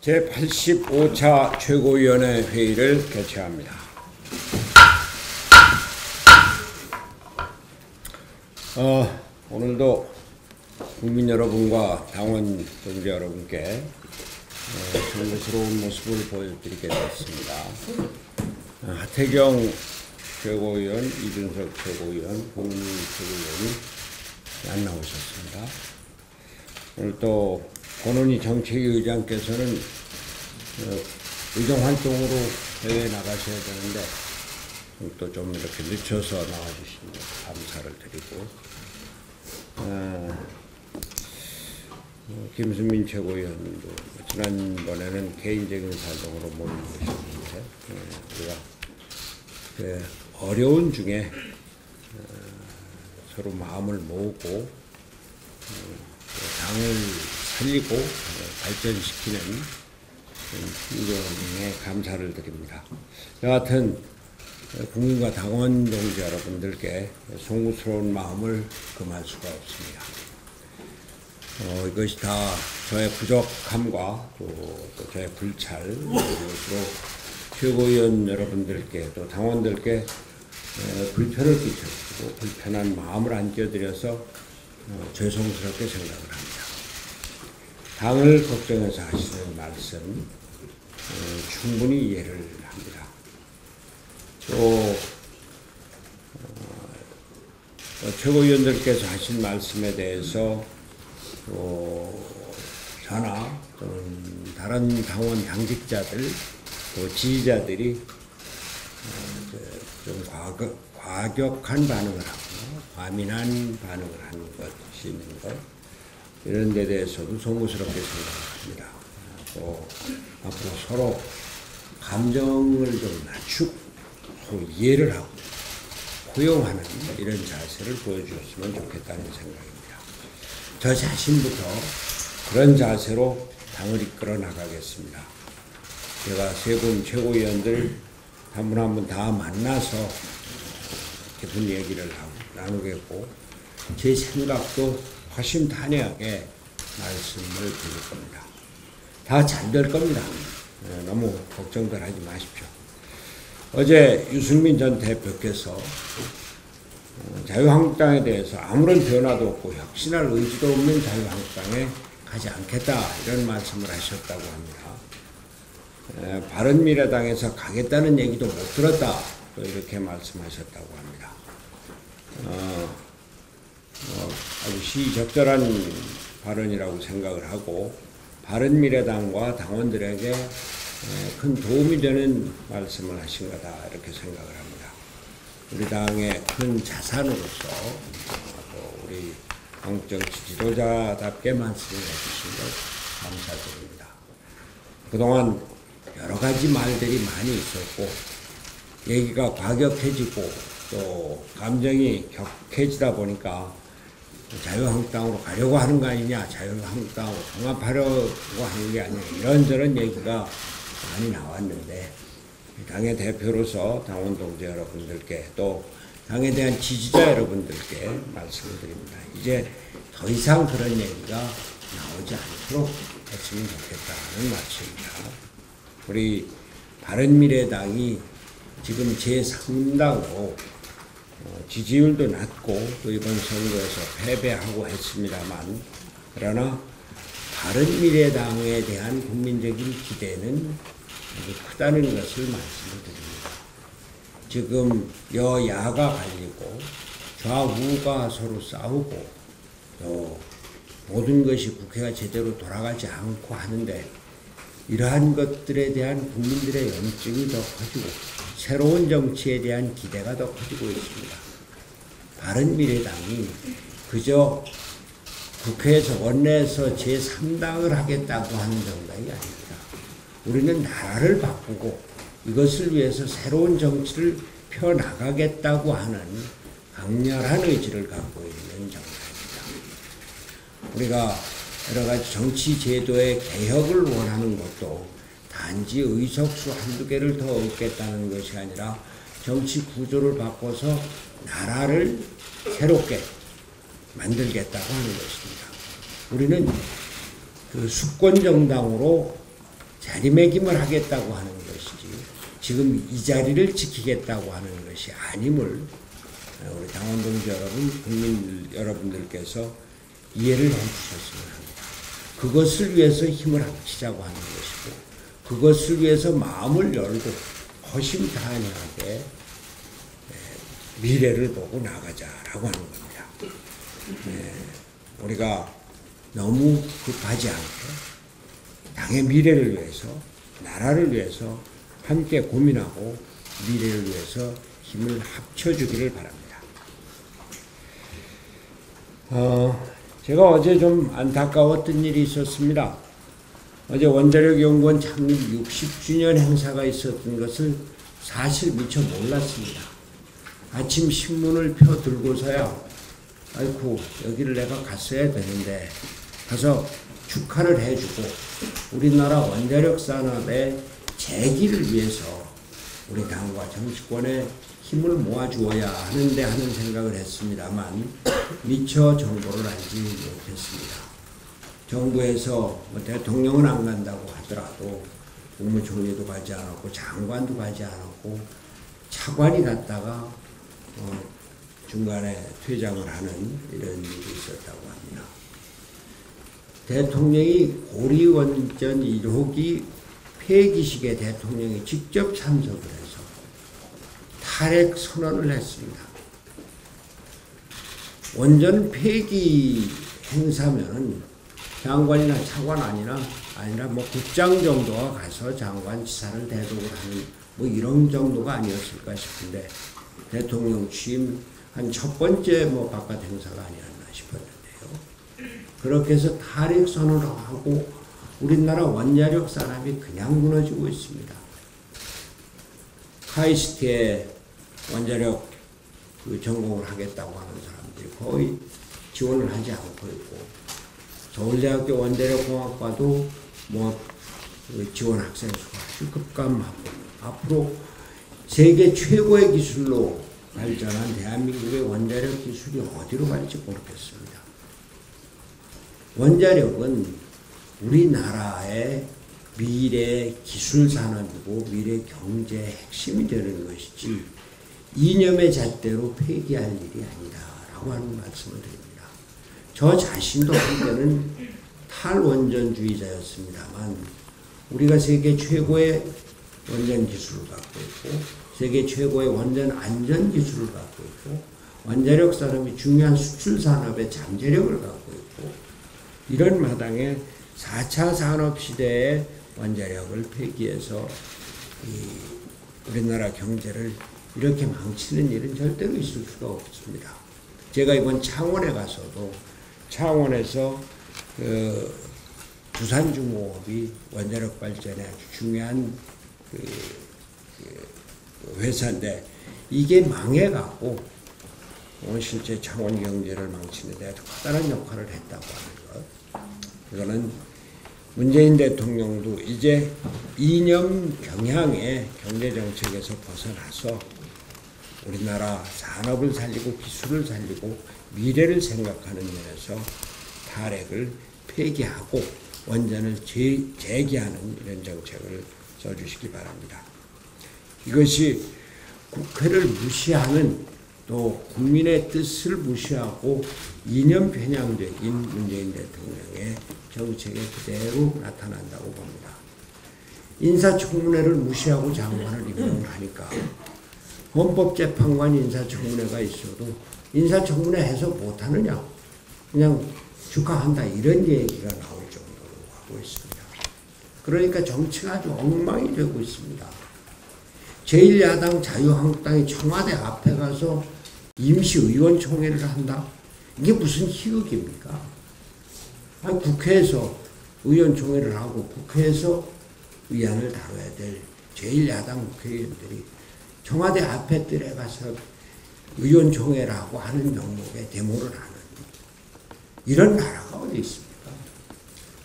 제85차 최고위원회 회의를 개최합니다. 어, 오늘도 국민 여러분과 당원 동지 여러분께 어, 정의스러운 모습을 보여드리게 되었습니다. 어, 하태경 최고위원, 이준석 최고위원, 공민 최고위원이 안 나오셨습니다. 오늘 또 권은희 정책위 의장께서는 어, 의정 활동으로 해외 나가셔야 되는데 또 좀 이렇게 늦춰서 나와주신 감사를 드리고 어, 어, 김수민 최고위원도 지난번에는 개인적인 사정으로 못 모셨는데 어, 우리가 그 어려운 중에 어, 서로 마음을 모으고 어, 당을 살리고 어, 발전시키는 행동에 감사를 드립니다. 여하튼 국민과 당원 동지 여러분들께 송구스러운 마음을 금할 수가 없습니다. 어, 이것이 다 저의 부족함과 또, 또 저의 불찰, 그리고 최고위원 여러분들께 또 당원들께 에, 불편을 끼쳤고 불편한 마음을 안겨드려서 어, 죄송스럽게 생각을 합니다. 당을 걱정해서 하시는 말씀 어, 충분히 이해를 합니다. 또 어, 최고위원들께서 하신 말씀에 대해서 또 저나 또는 다른 당원 당직자들 또 지지자들이 어, 좀 과거, 과격한 반응을 하고 과민한 반응을 하는 것이 있는 것 이런 데 대해서도 송구스럽게 생각합니다. 또 앞으로 서로 감정을 좀 낮추고 이해를 하고 포용하는 이런 자세를 보여주셨으면 좋겠다는 생각입니다. 저 자신부터 그런 자세로 당을 이끌어 나가겠습니다. 제가 세 분 최고위원들 한 분 한 분 다 만나서 깊은 얘기를 나누겠고 제 생각도 허심탄회하게 말씀을 드릴 겁니다. 다 잘 될 겁니다. 네, 너무 걱정들 하지 마십시오. 어제 유승민 전 대표께서 어, 자유한국당에 대해서 아무런 변화도 없고 혁신할 의지도 없는 자유한국당에 가지 않겠다 이런 말씀을 하셨다고 합니다. 바른미래당에서 가겠다는 얘기도 못 들었다 또 이렇게 말씀하셨다고 합니다. 어, 어, 아주 시적절한 발언이라고 생각을 하고 바른미래당과 당원들에게 큰 도움이 되는 말씀을 하신 거다 이렇게 생각을 합니다. 우리 당의 큰 자산으로서 우리 한국 정치 지도자답게 말씀을 해주신 것 감사드립니다. 그동안 여러 가지 말들이 많이 있었고 얘기가 과격해지고 또 감정이 격해지다 보니까 자유한국당으로 가려고 하는 거 아니냐, 자유한국당으로 통합하려고 하는 게 아니냐, 이런저런 얘기가 많이 나왔는데, 당의 대표로서 당원 동지 여러분들께 또 당에 대한 지지자 여러분들께 말씀을 드립니다. 이제 더 이상 그런 얘기가 나오지 않도록 했으면 좋겠다는 말씀입니다. 우리 바른미래당이 지금 제3당으로 어, 지지율도 낮고 또 이번 선거에서 패배하고 했습니다만 그러나 바른미래당에 대한 국민적인 기대는 아주 크다는 것을 말씀을 드립니다. 지금 여야가 갈리고 좌우가 서로 싸우고 또 모든 것이 국회가 제대로 돌아가지 않고 하는데 이러한 것들에 대한 국민들의 염증이 더 커지고 새로운 정치에 대한 기대가 더 커지고 있습니다. 바른미래당이 그저 국회에서 원내에서 제3당을 하겠다고 하는 정당이 아닙니다. 우리는 나라를 바꾸고 이것을 위해서 새로운 정치를 펴나가겠다고 하는 강렬한 의지를 갖고 있는 정당입니다. 우리가 여러 가지 정치 제도의 개혁을 원하는 것도 단지 의석수 한두 개를 더 얻겠다는 것이 아니라 정치 구조를 바꿔서 나라를 새롭게 만들겠다고 하는 것입니다. 우리는 그 수권 정당으로 자리매김을 하겠다고 하는 것이지 지금 이 자리를 지키겠다고 하는 것이 아님을 우리 당원 동지 여러분, 국민 여러분들께서 이해를 해 주셨으면 합니다. 그것을 위해서 힘을 합치자고 하는 것이고 그것을 위해서 마음을 열고 허심탄회하게 예, 미래를 보고 나가자라고 하는 겁니다. 예, 우리가 너무 급하지 않게 당의 미래를 위해서 나라를 위해서 함께 고민하고 미래를 위해서 힘을 합쳐주기를 바랍니다. 어, 제가 어제 좀 안타까웠던 일이 있었습니다. 어제 원자력연구원 창립 60주년 행사가 있었던 것을 사실 미처 몰랐습니다. 아침 신문을 펴 들고서야 아이쿠 여기를 내가 갔어야 되는데 가서 축하를 해주고 우리나라 원자력 산업의 재기를 위해서 우리 당과 정치권의 힘을 모아주어야 하는데 하는 생각을 했습니다만 미처 정보를 알지 못했습니다. 정부에서 뭐 대통령은 안 간다고 하더라도 국무총리도 가지 않았고 장관도 가지 않았고 차관이 갔다가 어 중간에 퇴장을 하는 이런 일이 있었다고 합니다. 대통령이 고리원전 1호기 폐기식에 대통령이 직접 참석을 해서 탈핵 선언을 했습니다. 원전 폐기 행사면 장관이나 차관 아니라 아니라 뭐 국장 정도가 가서 장관 지사를 대동을 하는 뭐 이런 정도가 아니었을까 싶은데 대통령 취임 한 첫 번째 뭐 바깥 행사가 아니었나 싶었는데요. 그렇게 해서 탈핵 선언을 하고 우리나라 원자력 산업이 그냥 무너지고 있습니다. 카이스트에 원자력 그 전공을 하겠다고 하는 사람들이 거의 지원을 하지 않고 있고 서울대학교 원자력공학과도 뭐그 지원 학생 수가 급감하고 앞으로 세계 최고의 기술로 발전한 대한민국의 원자력 기술이 어디로 갈지 모르겠습니다. 원자력은 우리나라의 미래 기술 산업이고 미래 경제 핵심이 되는 것이지 이념의 잣대로 폐기할 일이 아니다라고 하는 말씀을 드립니다. 저 자신도 한때는 탈원전주의자였습니다만 우리가 세계 최고의 원전 기술을 갖고 있고 세계 최고의 원전 안전 기술을 갖고 있고 원자력 산업이 중요한 수출 산업의 잠재력을 갖고 있고 이런 마당에 4차 산업 시대에 원자력을 폐기해서 우리나라 경제를 이렇게 망치는 일은 절대로 있을 수가 없습니다. 제가 이번 창원에 가서도 창원에서 그 부산중공업이 원자력 발전에 아주 중요한 그, 그 회사인데 이게 망해갖고 어, 실제 창원 경제를 망치는데 아주 커다란 역할을 했다고 하는 것. 이거는 문재인 대통령도 이제 이념 경향의 경제 정책에서 벗어나서 우리나라 산업을 살리고 기술을 살리고 미래를 생각하는 면에서 탈핵을 폐기하고 원전을 재, 재기하는 이런 정책을 써주시기 바랍니다. 이것이 국회를 무시하는 또 국민의 뜻을 무시하고 이념 편향적인 문재인 대통령의 정책에 그대로 나타난다고 봅니다. 인사청문회를 무시하고 장관을 임명하니까 헌법재판관 인사청문회가 있어도 인사청문회 해서 못하느냐 그냥 축하한다 이런 얘기가 나올 정도로 하고 있습니다. 그러니까 정치가 아주 엉망이 되고 있습니다. 제1야당 자유한국당이 청와대 앞에 가서 임시의원총회를 한다? 이게 무슨 희극입니까? 아니, 국회에서 의원총회를 하고 국회에서 위안을 다뤄야 될 제1야당 국회의원들이 청와대 앞에 뜰에 가서 의원총회라고 하는 명목의 데모를 하는 이런 나라가 어디 있습니까?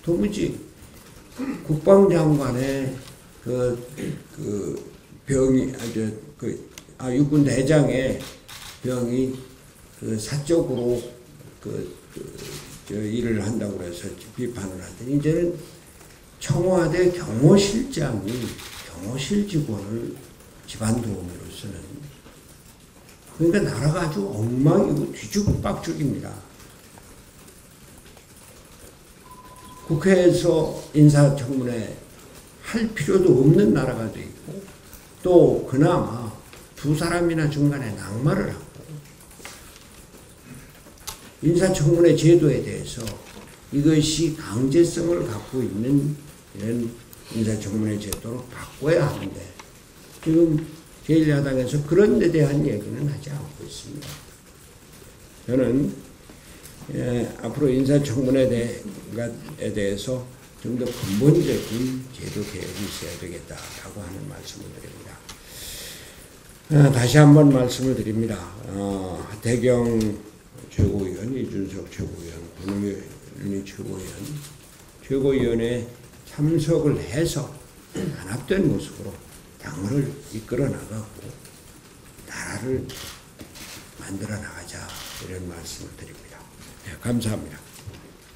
도무지 국방장관의 그, 그 병이, 아주 그, 아, 육군 대장의 병이 그 사적으로 그, 그, 저 일을 한다고 해서 비판을 하더니 이제는 청와대 경호실장이 경호실 직원을 집안 도우미로서는 그러니까 나라가 아주 엉망이고 뒤죽박죽입니다. 국회에서 인사청문회 할 필요도 없는 나라가 돼 있고 또 그나마 두 사람이나 중간에 낙마를 하고 인사청문회 제도에 대해서 이것이 강제성을 갖고 있는 이런 인사청문회 제도로 바꿔야 하는데 지금 제1야당에서 그런 데 대한 얘기는 하지 않고 있습니다. 저는 예, 앞으로 인사청문회에 대해서 좀 더 근본적인 제도 개혁이 있어야 되겠다라고 하는 말씀을 드립니다. 아, 다시 한번 말씀을 드립니다. 어, 하태경 최고위원, 이준석 최고위원, 권은희 최고위원, 최고위원회 참석을 해서 단합된 모습으로 당을 이끌어 나가고 나라를 만들어 나가자 이런 말씀을 드립니다. 네, 감사합니다.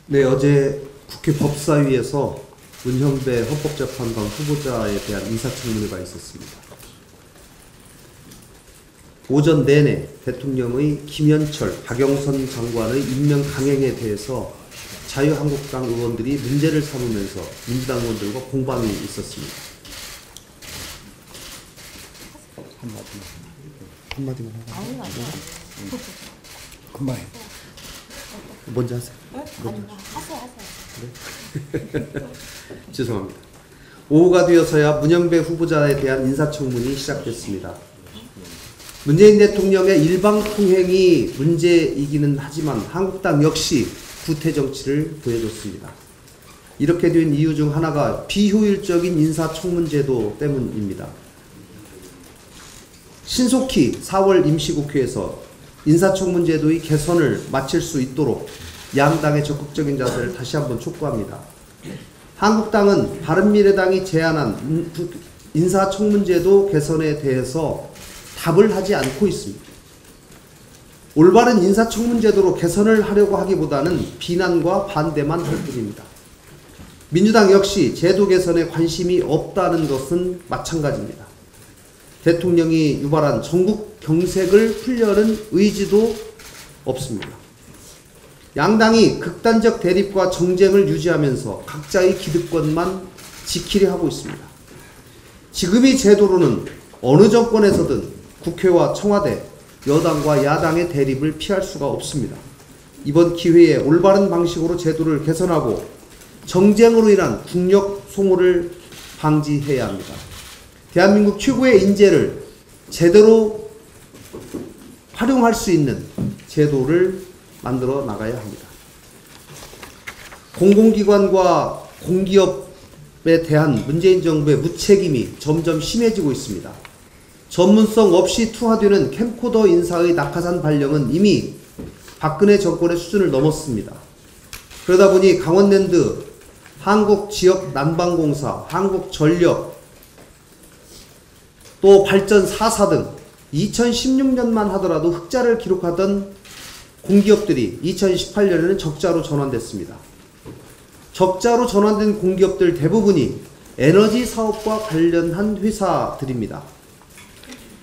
네, 어제 국회 법사위에서 문형배 헌법재판관 후보자에 대한 인사청문회가 있었습니다. 오전 내내 대통령의 김현철, 박영선 장관의 임명 강행에 대해서 자유한국당 의원들이 문제를 삼으면서 민주당 의원들과 공방이 있었습니다. 한마디만 하고 아니 아니 금방 먼저 하세요. 아니 하세요 하세요. 죄송합니다. 오후가 되어서야 문영배 후보자에 대한 인사청문이 시작됐습니다. 문재인 대통령의 일방통행이 문제이기는 하지만 한국당 역시 구태 정치를 보여줬습니다. 이렇게 된 이유 중 하나가 비효율적인 인사청문제도 때문입니다. 신속히 4월 임시국회에서 인사청문제도의 개선을 마칠 수 있도록 양당의 적극적인 자세를 다시 한번 촉구합니다. 한국당은 바른미래당이 제안한 인사청문제도 개선에 대해서 답을 하지 않고 있습니다. 올바른 인사청문제도로 개선을 하려고 하기보다는 비난과 반대만 할 뿐입니다. 민주당 역시 제도 개선에 관심이 없다는 것은 마찬가지입니다. 대통령이 유발한 전국 경색을 풀려는 의지도 없습니다. 양당이 극단적 대립과 정쟁을 유지하면서 각자의 기득권만 지키려 하고 있습니다. 지금의 제도로는 어느 정권에서든 국회와 청와대, 여당과 야당의 대립을 피할 수가 없습니다. 이번 기회에 올바른 방식으로 제도를 개선하고 정쟁으로 인한 국력 소모를 방지해야 합니다. 대한민국 최고의 인재를 제대로 활용할 수 있는 제도를 만들어 나가야 합니다. 공공기관과 공기업에 대한 문재인 정부의 무책임이 점점 심해지고 있습니다. 전문성 없이 투하되는 캠코더 인사의 낙하산 발령은 이미 박근혜 정권의 수준을 넘었습니다. 그러다 보니 강원랜드, 한국지역난방공사, 한국전력, 또 발전 4사 등 2016년만 하더라도 흑자를 기록하던 공기업들이 2018년에는 적자로 전환됐습니다. 적자로 전환된 공기업들 대부분이 에너지 사업과 관련한 회사들입니다.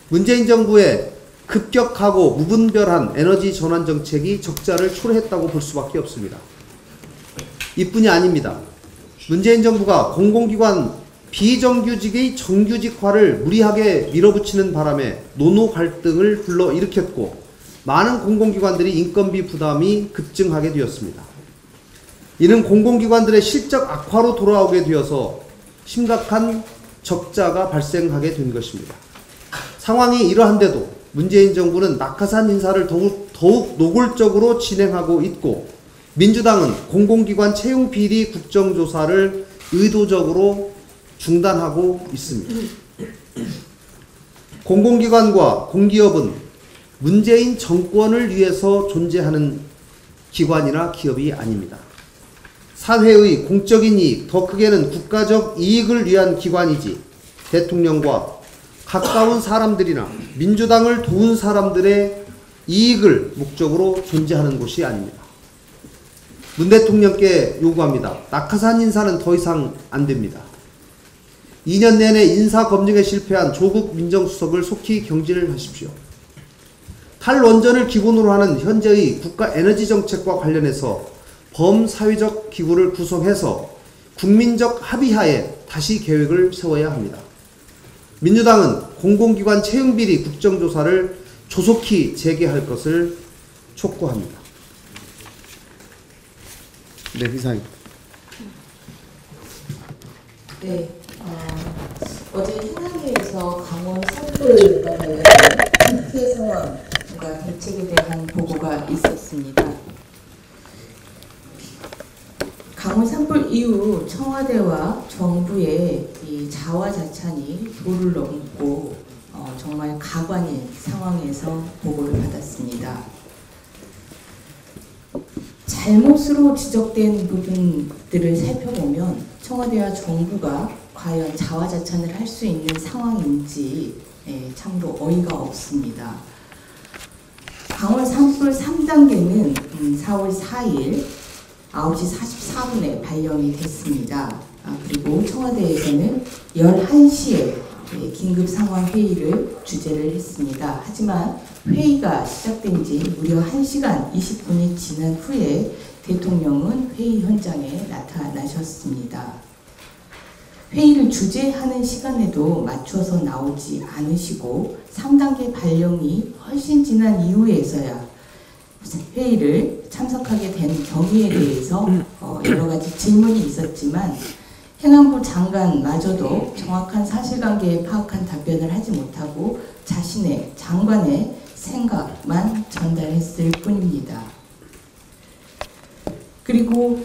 문재인 정부의 급격하고 무분별한 에너지 전환 정책이 적자를 초래했다고 볼 수밖에 없습니다. 이뿐이 아닙니다. 문재인 정부가 공공기관 비정규직의 정규직화를 무리하게 밀어붙이는 바람에 노노 갈등을 불러 일으켰고 많은 공공기관들이 인건비 부담이 급증하게 되었습니다. 이는 공공기관들의 실적 악화로 돌아오게 되어서 심각한 적자가 발생하게 된 것입니다. 상황이 이러한데도 문재인 정부는 낙하산 인사를 더욱, 더욱 노골적으로 진행하고 있고 민주당은 공공기관 채용 비리 국정조사를 의도적으로 중단하고 있습니다. 공공기관과 공기업은 문재인 정권을 위해서 존재하는 기관이나 기업이 아닙니다. 사회의 공적인 이익, 더 크게는 국가적 이익을 위한 기관이지 대통령과 가까운 사람들이나 민주당을 도운 사람들의 이익을 목적으로 존재하는 곳이 아닙니다. 문 대통령께 요구합니다. 낙하산 인사는 더 이상 안 됩니다. 2년 내내 인사 검증에 실패한 조국 민정수석을 속히 경질을 하십시오. 탈원전을 기본으로 하는 현재의 국가 에너지 정책과 관련해서 범사회적 기구를 구성해서 국민적 합의하에 다시 계획을 세워야 합니다. 민주당은 공공기관 채용비리 국정조사를 조속히 재개할 것을 촉구합니다. 네, 이상입니다. 네, 어, 제 행안위에서 강원 산불과 관련된 피해 상황과 대책에 대한 보고가 있었습니다. 강원 산불 이후 청와대와 정부의 이 자화자찬이 도를 넘고 어, 정말 가관인 상황에서 보고를 받았습니다. 잘못으로 지적된 부분들을 살펴보면 청와대와 정부가 과연 자화자찬을 할 수 있는 상황인지 예, 참으로 어이가 없습니다. 강원 산불 3단계는 4월 4일 9시 44분에 발령이 됐습니다. 아, 그리고 청와대에서는 11시에 예, 긴급 상황 회의를 주재를 했습니다. 하지만 회의가 시작된 지 무려 1시간 20분이 지난 후에 대통령은 회의 현장에 나타나셨습니다. 회의를 주재하는 시간에도 맞춰서 나오지 않으시고 3단계 발령이 훨씬 지난 이후에서야 회의를 참석하게 된 경위에 대해서 어, 여러 가지 질문이 있었지만 행안부 장관마저도 정확한 사실관계에 파악한 답변을 하지 못하고 자신의 장관의 생각만 전달했을 뿐입니다. 그리고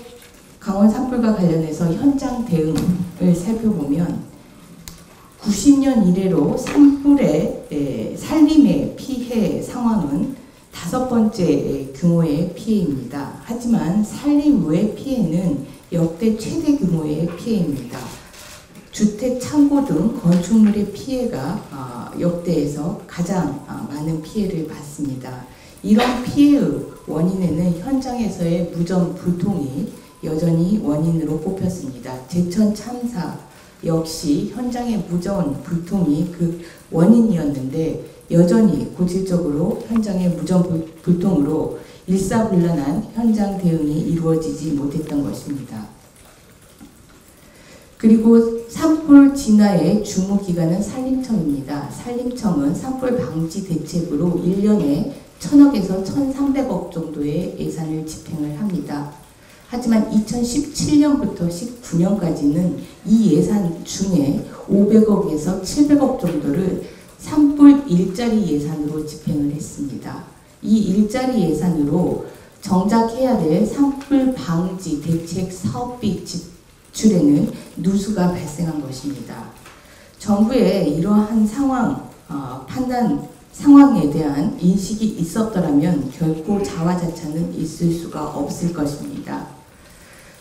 강원 산불과 관련해서 현장 대응을 살펴보면 90년 이래로 산불의 에, 산림의 피해 상황은 다섯 번째 규모의 피해입니다. 하지만 산림 외 피해는 역대 최대 규모의 피해입니다. 주택, 창고 등 건축물의 피해가 아, 역대에서 가장 아, 많은 피해를 받습니다. 이런 피해의 원인에는 현장에서의 무전 불통이 여전히 원인으로 꼽혔습니다. 제천 참사 역시 현장의 무전 불통이 그 원인이었는데 여전히 고질적으로 현장의 무전 불- 불통으로 일사불란한 현장 대응이 이루어지지 못했던 것입니다. 그리고 산불 진화의 주무기관은 산림청입니다. 산림청은 산불 방지 대책으로 1년에 1000억에서 1300억 정도의 예산을 집행을 합니다. 하지만 2017년부터 19년까지는 이 예산 중에 500억에서 700억 정도를 산불 일자리 예산으로 집행을 했습니다. 이 일자리 예산으로 정작 해야 될 산불 방지 대책 사업비 지출에는 누수가 발생한 것입니다. 정부의 이러한 상황 어, 판단 상황에 대한 인식이 있었더라면 결코 자화자찬은 있을 수가 없을 것입니다.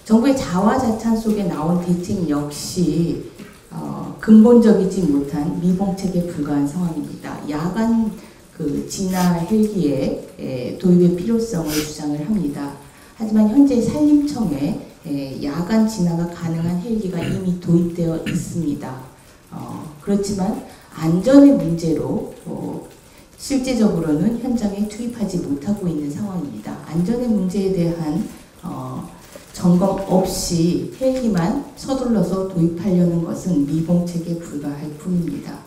정부의 자화자찬 속에 나온 대책 역시 어, 근본적이지 못한 미봉책에 불과한 상황입니다. 야간 그 진화 헬기의 에, 도입의 필요성을 주장을 합니다. 하지만 현재 산림청에 에, 야간 진화가 가능한 헬기가 이미 도입되어 있습니다. 어, 그렇지만 안전의 문제로 어, 실제적으로는 현장에 투입하지 못하고 있는 상황입니다. 안전의 문제에 대한 어, 점검 없이 헬기만 서둘러서 도입하려는 것은 미봉책에 불과할 뿐입니다.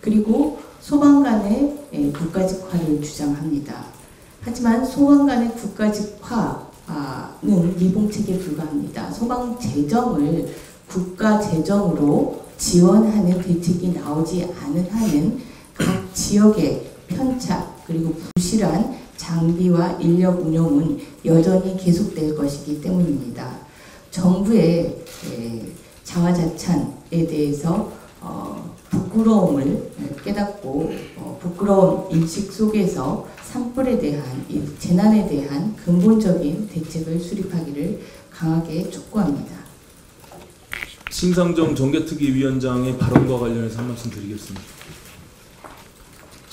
그리고 소방 간의 예, 국가직화를 주장합니다. 하지만 소방 간의 국가직화는 미봉책에 불과합니다. 소방 재정을 국가 재정으로 지원하는 대책이 나오지 않은 한은 각 지역의 편착 그리고 부실한 장비와 인력 운용은 여전히 계속될 것이기 때문입니다. 정부의 에, 자화자찬에 대해서 어, 부끄러움을 깨닫고 어, 부끄러운 인식 속에서 산불에 대한 이 재난에 대한 근본적인 대책을 수립하기를 강하게 촉구합니다. 신상정 정개특위 위원장의 발언과 관련해서 한 말씀 드리겠습니다.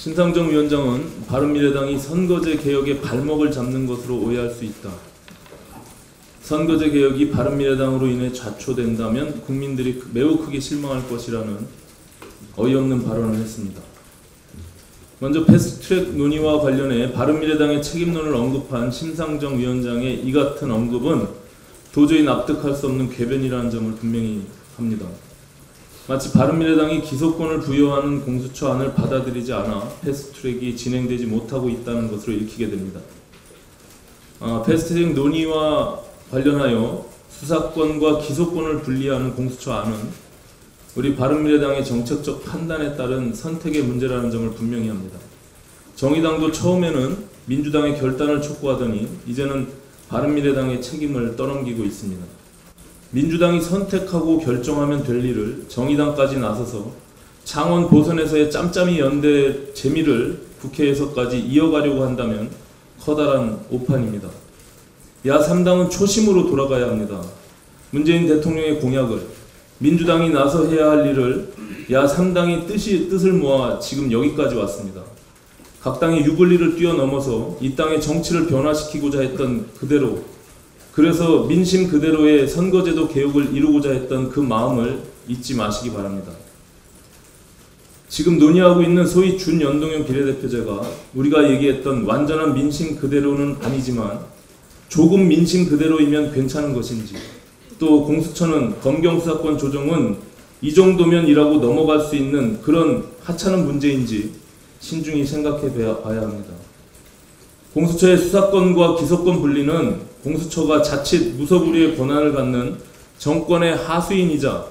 신상정 위원장은 바른미래당이 선거제 개혁의 발목을 잡는 것으로 오해할 수 있다. 선거제 개혁이 바른미래당으로 인해 좌초된다면 국민들이 매우 크게 실망할 것이라는 어이없는 발언을 했습니다. 먼저 패스트트랙 논의와 관련해 바른미래당의 책임론을 언급한 심상정 위원장의 이 같은 언급은 도저히 납득할 수 없는 궤변이라는 점을 분명히 합니다. 마치 바른미래당이 기소권을 부여하는 공수처안을 받아들이지 않아 패스트트랙이 진행되지 못하고 있다는 것으로 읽히게 됩니다. 아, 패스트트랙 논의와 관련하여 수사권과 기소권을 분리하는 공수처안은 우리 바른미래당의 정책적 판단에 따른 선택의 문제라는 점을 분명히 합니다. 정의당도 처음에는 민주당의 결단을 촉구하더니 이제는 바른미래당의 책임을 떠넘기고 있습니다. 민주당이 선택하고 결정하면 될 일을 정의당까지 나서서 창원 보선에서의 짬짬이 연대 재미를 국회에서까지 이어가려고 한다면 커다란 오판입니다. 야 3당은 초심으로 돌아가야 합니다. 문재인 대통령의 공약을 민주당이 나서 해야 할 일을 야 3당이 뜻이 뜻을 모아 지금 여기까지 왔습니다. 각 당의 유불리를 뛰어넘어서 이 땅의 정치를 변화시키고자 했던 그대로 그래서 민심 그대로의 선거제도 개혁을 이루고자 했던 그 마음을 잊지 마시기 바랍니다. 지금 논의하고 있는 소위 준연동형 비례대표제가 우리가 얘기했던 완전한 민심 그대로는 아니지만 조금 민심 그대로이면 괜찮은 것인지 또 공수처는 검경 수사권 조정은 이 정도면이라고 넘어갈 수 있는 그런 하찮은 문제인지 신중히 생각해 봐야 합니다. 공수처의 수사권과 기소권 분리는 공수처가 자칫 무소불위의 권한을 갖는 정권의 하수인이자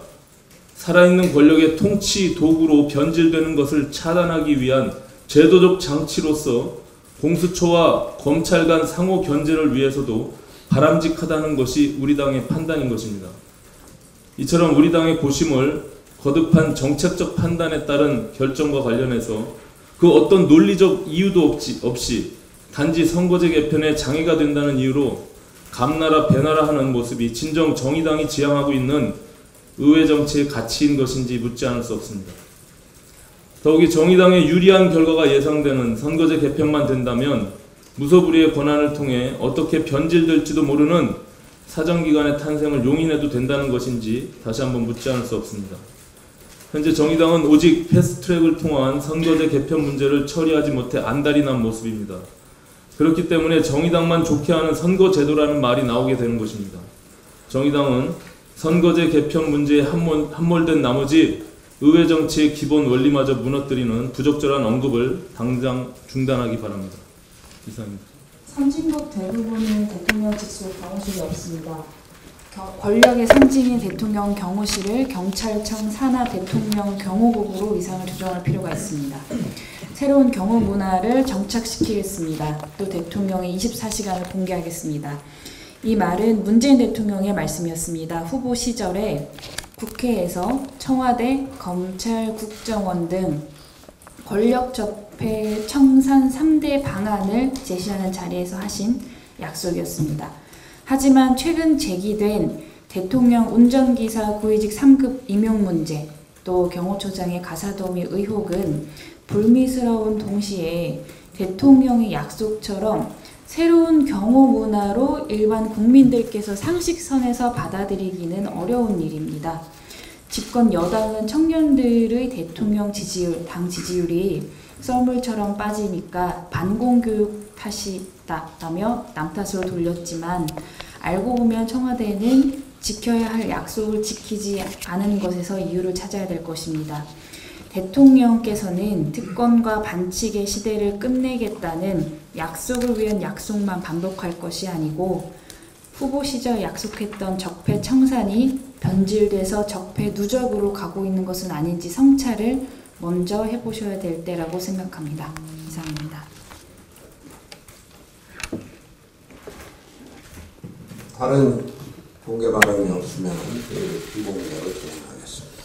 살아있는 권력의 통치 도구로 변질되는 것을 차단하기 위한 제도적 장치로서 공수처와 검찰 간 상호 견제를 위해서도 바람직하다는 것이 우리 당의 판단인 것입니다. 이처럼 우리 당의 고심을 거듭한 정책적 판단에 따른 결정과 관련해서 그 어떤 논리적 이유도 없이 단지 선거제 개편에 장애가 된다는 이유로 감나라 배나라 하는 모습이 진정 정의당이 지향하고 있는 의회 정치의 가치인 것인지 묻지 않을 수 없습니다. 더욱이 정의당의 유리한 결과가 예상되는 선거제 개편만 된다면 무소불위의 권한을 통해 어떻게 변질될지도 모르는 사정기관의 탄생을 용인해도 된다는 것인지 다시 한번 묻지 않을 수 없습니다. 현재 정의당은 오직 패스트트랙을 통한 선거제 개편 문제를 처리하지 못해 안달이 난 모습입니다. 그렇기 때문에 정의당만 좋게 하는 선거제도라는 말이 나오게 되는 것입니다. 정의당은 선거제 개편 문제에 함몰, 함몰된 나머지 의회 정치의 기본 원리마저 무너뜨리는 부적절한 언급을 당장 중단하기 바랍니다. 이상입니다. 선진국 대부분은 대통령 직속 경호실이 없습니다. 겨- 권력의 상징인 대통령 경호실을 경찰청 산하 대통령 경호국으로 이상을 조정할 필요가 있습니다. 새로운 경호 문화를 정착시키겠습니다. 또 대통령의 24시간을 공개하겠습니다. 이 말은 문재인 대통령의 말씀이었습니다. 후보 시절에 국회에서 청와대, 검찰, 국정원 등 권력 적폐 청산 3대 방안을 제시하는 자리에서 하신 약속이었습니다. 하지만 최근 제기된 대통령 운전기사 고위직 3급 임용 문제, 또 경호처장의 가사도우미 의혹은 불미스러운 동시에 대통령의 약속처럼 새로운 경호 문화로 일반 국민들께서 상식선에서 받아들이기는 어려운 일입니다. 집권 여당은 청년들의 대통령 지지율, 당 지지율이 썰물처럼 빠지니까 반공교육 탓이다라며 남 탓으로 돌렸지만 알고 보면 청와대는 지켜야 할 약속을 지키지 않은 것에서 이유를 찾아야 될 것입니다. 대통령께서는 특권과 반칙의 시대를 끝내겠다는 약속을 위한 약속만 반복할 것이 아니고 후보 시절 약속했던 적폐 청산이 변질돼서 적폐 누적으로 가고 있는 것은 아닌지 성찰을 먼저 해보셔야 될 때라고 생각합니다. 이상입니다. 다른 공개 발언이 없으면 그 비공개로 진행하겠습니다.